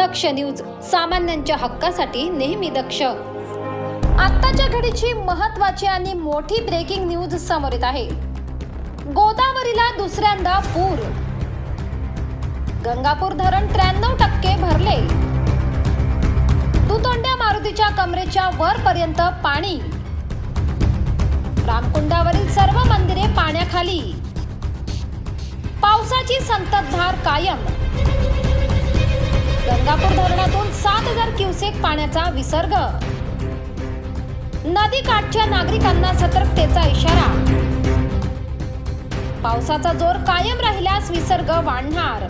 दक्ष news सामान्यांच्या हक्कासाठी नेहमी दक्ष. आत्ताच्या घडीची महत्वाची आणि मोठी ब्रेकिंग न्यूज समोर येत आहे. गोदावरीला दुसऱ्यांदा पूर. गंगापूर धरण त्र्याण्णव टक्के भरले. दुतोंड्या मारुतीच्या कमरेच्या वरपर्यंत पाणी. रामकुंडावरील सर्व मंदिरे पाण्याखाली. पावसाची संततधार कायम. गंगापूर धरणातून सात हजार क्युसेक पाण्याचा विसर्ग. नदी काठच्या नागरिकांना सतर्कतेचा इशारा. पावसाचा जोर कायम राहिल्यास विसर्ग वाढणार.